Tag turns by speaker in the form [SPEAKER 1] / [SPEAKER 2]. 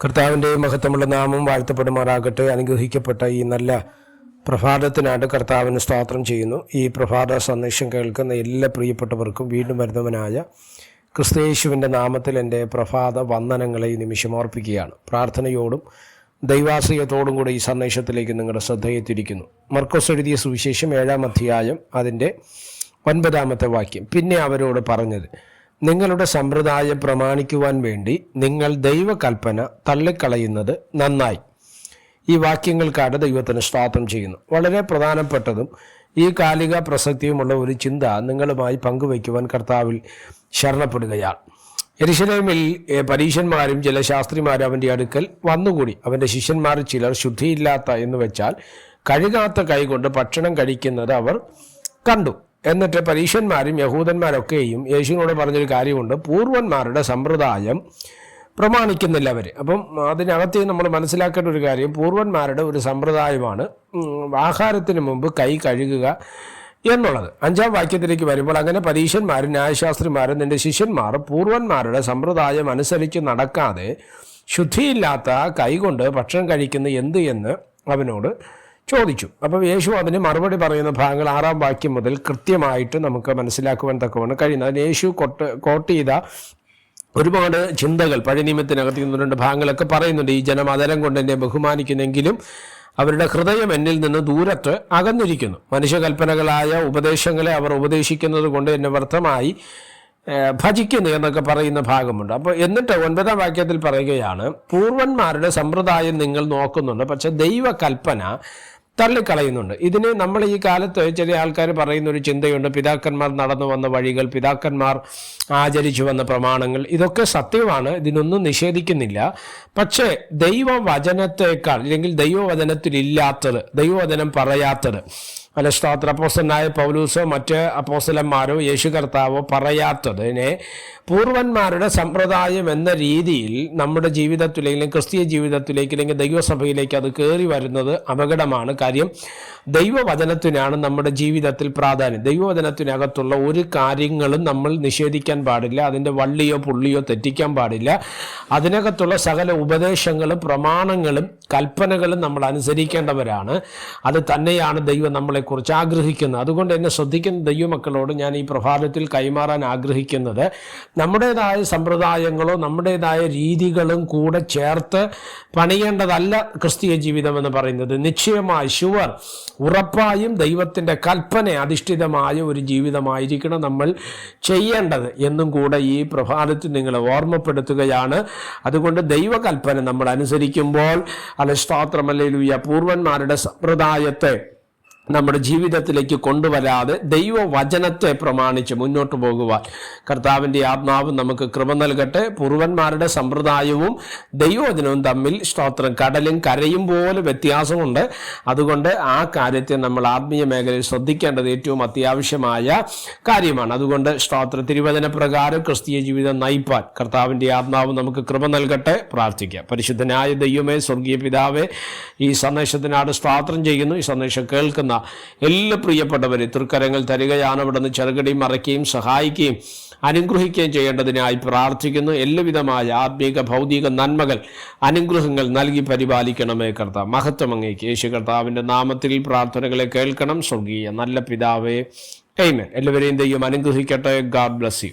[SPEAKER 1] കർത്താവിന്റെ മഹത്വമുള്ള നാമം വാഴ്ത്തപ്പെടുമാറാകട്ടെ. അനുഗ്രഹിക്കപ്പെട്ട ഈ നല്ല പ്രഭാതത്തിനായിട്ട് കർത്താവിന് സ്തോത്രം ചെയ്യുന്നു. ഈ പ്രഭാത സന്ദേശം കേൾക്കുന്ന എല്ലാ പ്രിയപ്പെട്ടവർക്കും വീണ്ടും വരുന്നവനായ ക്രിസ്തയേശുവിന്റെ നാമത്തിൽ എന്റെ പ്രഭാത വന്ദനങ്ങളെ ഈ നിമിഷം ഓർപ്പിക്കുകയാണ്. പ്രാർത്ഥനയോടും ദൈവാശ്രയത്തോടും കൂടെ ഈ സന്ദേശത്തിലേക്ക് നിങ്ങളുടെ ശ്രദ്ധയെത്തിരിക്കുന്നു മർക്കോസ് എഴുതിയ സുവിശേഷം ഏഴാം അധ്യായം അതിന്റെ ഒൻപതാമത്തെ വാക്യം. പിന്നെ അവരോട് പറഞ്ഞത് നിങ്ങളുടെ സമ്പ്രദായം പ്രമാണിക്കുവാൻ വേണ്ടി നിങ്ങൾ ദൈവകൽപ്പന തള്ളിക്കളയുന്നത് നന്നായി. ഈ വാക്യങ്ങൾക്കാണ് ദൈവത്തിന് സ്വാതന്ത്ര്യം ചെയ്യുന്നു. വളരെ പ്രധാനപ്പെട്ടതും ഈ കാലിക പ്രസക്തിയുമുള്ള ഒരു ചിന്ത നിങ്ങളുമായി പങ്കുവയ്ക്കുവാൻ കർത്താവിൽ ശരണപ്പെടുകയാണ്. എരിശലേമിൽ പരീശന്മാരും ചില ശാസ്ത്രിമാരും അവന്റെ അടുക്കൽ വന്നുകൂടി. അവന്റെ ശിഷ്യന്മാർ ചിലർ ശുദ്ധിയില്ലാത്ത എന്ന് വെച്ചാൽ കഴുകാത്ത കൈകൊണ്ട് ഭക്ഷണം കഴിക്കുന്നത് അവർ കണ്ടു. എന്നിട്ട് പരീശന്മാരും യഹൂദന്മാരൊക്കെയും യേശുവിനോട് പറഞ്ഞൊരു കാര്യമുണ്ട്. പൂർവന്മാരുടെ സമ്പ്രദായം പ്രമാണിക്കുന്നില്ല അവർ അപ്പം അതിനകത്ത് നമ്മൾ മനസ്സിലാക്കേണ്ട ഒരു കാര്യം പൂർവന്മാരുടെ ഒരു സമ്പ്രദായമാണ് ആഹാരത്തിന് മുമ്പ് കൈ കഴുകുക എന്നുള്ളത്. അഞ്ചാം വാക്യത്തിലേക്ക് വരുമ്പോൾ അങ്ങനെ പരീശന്മാരും ന്യായശാസ്ത്രിമാരും നിന്റെ ശിഷ്യന്മാർ പൂർവന്മാരുടെ സമ്പ്രദായം അനുസരിച്ച് നടക്കാതെ ശുദ്ധിയില്ലാത്ത കൈകൊണ്ട് ഭക്ഷണം കഴിക്കുന്ന എന്ത് എന്ന് അവനോട് ചോദിച്ചു. അപ്പം യേശു അതിന് മറുപടി പറയുന്ന ഭാഗങ്ങൾ ആറാം വാക്യം മുതൽ കൃത്യമായിട്ട് നമുക്ക് മനസ്സിലാക്കുവാൻ തക്കവണ്ണം കഴിയുന്നത് അതിന് യേശു കൊട്ട് കോട്ട് ചെയ്ത ഒരുപാട് ചിന്തകൾ പഴയ നിയമത്തിനകത്ത് നിന്ന് രണ്ട് ഭാഗങ്ങളൊക്കെ പറയുന്നുണ്ട്. ഈ ജനം അതരം കൊണ്ട് എന്നെ ബഹുമാനിക്കുന്നെങ്കിലും അവരുടെ ഹൃദയം എന്നിൽ നിന്ന് ദൂരത്ത് അകന്നിരിക്കുന്നു. മനുഷ്യകൽപ്പനകളായ ഉപദേശങ്ങളെ അവർ ഉപദേശിക്കുന്നത് കൊണ്ട് എന്നെ വ്യർത്ഥമായി ഭജിക്കുന്നു എന്നൊക്കെ പറയുന്ന ഭാഗമുണ്ട്. അപ്പോൾ എന്നിട്ട് ഒൻപതാം വാക്യത്തിൽ പറയുകയാണ് പൂർവന്മാരുടെ സമ്പ്രദായം നിങ്ങൾ നോക്കുന്നുണ്ട്. പക്ഷെ ദൈവകൽപ്പന തള്ളിക്കളയുന്നുണ്ട്. ഇതിന് നമ്മൾ ഈ കാലത്ത് ചില ആൾക്കാർ പറയുന്ന ഒരു ചിന്തയുണ്ട് പിതാക്കന്മാർ നടന്നു വന്ന വഴികൾ പിതാക്കന്മാർ ആചരിച്ചു വന്ന പ്രമാണങ്ങൾ ഇതൊക്കെ സത്യമാണ് ഇതിനൊന്നും നിഷേധിക്കുന്നില്ല. പക്ഷേ ദൈവവചനത്തേക്കാൾ അല്ലെങ്കിൽ ദൈവവചനത്തിലില്ലാത്തത് ദൈവവചനം പറയാത്തത് അല്ല സ്തോത്ര അപ്പോസ്റ്റനായ പൗലൂസോ മറ്റ് അപ്പോസലന്മാരോ യേശു കർത്താവോ പറയാത്തതിനെ പൂർവന്മാരുടെ സമ്പ്രദായം എന്ന രീതിയിൽ നമ്മുടെ ജീവിതത്തിലെങ്കിലും ക്രിസ്തീയ ജീവിതത്തിലേക്ക് അല്ലെങ്കിൽ ദൈവസഭയിലേക്ക് അത് കയറി വരുന്നത് അപകടമാണ്. കാര്യം ദൈവവചനത്തിനാണ് നമ്മുടെ ജീവിതത്തിൽ പ്രാധാന്യം. ദൈവവചനത്തിനകത്തുള്ള ഒരു കാര്യങ്ങളും നമ്മൾ നിഷേധിക്കാൻ പാടില്ല അതിന്റെ വള്ളിയോ പുള്ളിയോ തെറ്റിക്കാൻ പാടില്ല. അതിനകത്തുള്ള സകല ഉപദേശങ്ങളും പ്രമാണങ്ങളും കൽപ്പനകളും നമ്മൾ അനുസരിക്കേണ്ടവരാണ്. അത് തന്നെയാണ് ദൈവം നമ്മളെക്കുറിച്ച് ആഗ്രഹിക്കുന്നു. അതുകൊണ്ട് എന്നെ ശ്രദ്ധിക്കുന്ന ദൈവമക്കളോട് ഞാൻ ഈ പ്രഭാതത്തിൽ കൈമാറാൻ ആഗ്രഹിക്കുന്നത്. നമ്മുടേതായ സമ്പ്രദായങ്ങളോ നമ്മുടേതായ രീതികളും കൂടെ ചേർത്ത് പണിയേണ്ടതല്ല ക്രിസ്തീയ ജീവിതം എന്ന് പറയുന്നത്. നിശ്ചയമായി ഷുവർ ഉറപ്പായും ദൈവത്തിന്റെ കൽപ്പന അധിഷ്ഠിതമായ ഒരു ജീവിതമായിരിക്കണം നമ്മൾ ചെയ്യേണ്ടത് എന്നും കൂടെ ഈ പ്രഭാതത്തിൽ നിങ്ങളെ ഓർമ്മപ്പെടുത്തുകയാണ്. അതുകൊണ്ട് ദൈവകൽപ്പന നമ്മൾ അനുസരിക്കുമ്പോൾ അല്ല സ്തോത്രമല്ലേലൂയ പൂർവന്മാരുടെ സമ്പ്രദായത്തെ നമ്മുടെ ജീവിതത്തിലേക്ക് കൊണ്ടുവരാതെ ദൈവവചനത്തെ പ്രമാണിച്ച് മുന്നോട്ട് പോകുവാൻ. കർത്താവിന്റെ ആത്മാവ് നമുക്ക് കൃപ നൽകട്ടെ. പൂർവന്മാരുടെ സമ്പ്രദായവും ദൈവവചനവും തമ്മിൽ സ്തോത്രം. കടലും കരയും പോലെ വ്യത്യാസമുണ്ട്. അതുകൊണ്ട് ആ കാര്യത്തെ നമ്മൾ ആത്മീയ മേഖലയിൽ ശ്രദ്ധിക്കേണ്ടത് ഏറ്റവും അത്യാവശ്യമായ കാര്യമാണ്. അതുകൊണ്ട് സ്തോത്ര. തിരുവചന പ്രകാരം ക്രിസ്തീയ ജീവിതം നയിപ്പാൻ കർത്താവിന്റെ ആത്മാവ് നമുക്ക് കൃപ നൽകട്ടെ. പ്രാർത്ഥിക്കാം. പരിശുദ്ധനായ ദൈവമേ സ്വർഗീയ പിതാവേ ഈ സന്ദേശത്തിനാട് സ്തോത്രം ചെയ്യുന്നു. ഈ സന്ദേശം കേൾക്കുന്ന എല്ലാ പ്രിയപ്പെട്ടവരെ തൃക്കരങ്ങൾ തരികയാണ് അവിടെ നിന്ന് ചെറുകടിയും മറയ്ക്കുകയും സഹായിക്കുകയും അനുഗ്രഹിക്കുകയും ചെയ്യേണ്ടതിനായി പ്രാർത്ഥിക്കുന്നു. എല്ലാവിധമായ ആത്മീക ഭൗതിക നന്മകൾ അനുഗ്രഹങ്ങൾ നൽകി പരിപാലിക്കണമേ കർത്താവ്. മഹത്വം അങ്ങേക്ക്. യേശു കർത്താവിന്റെ നാമത്തിൽ പ്രാർത്ഥനകളെ കേൾക്കണം. സ്വർഗീയ നല്ല പിതാവേ എയ്മൻ എല്ലാവരെയും ദൈവം അനുഗ്രഹിക്കട്ടെ. God bless you.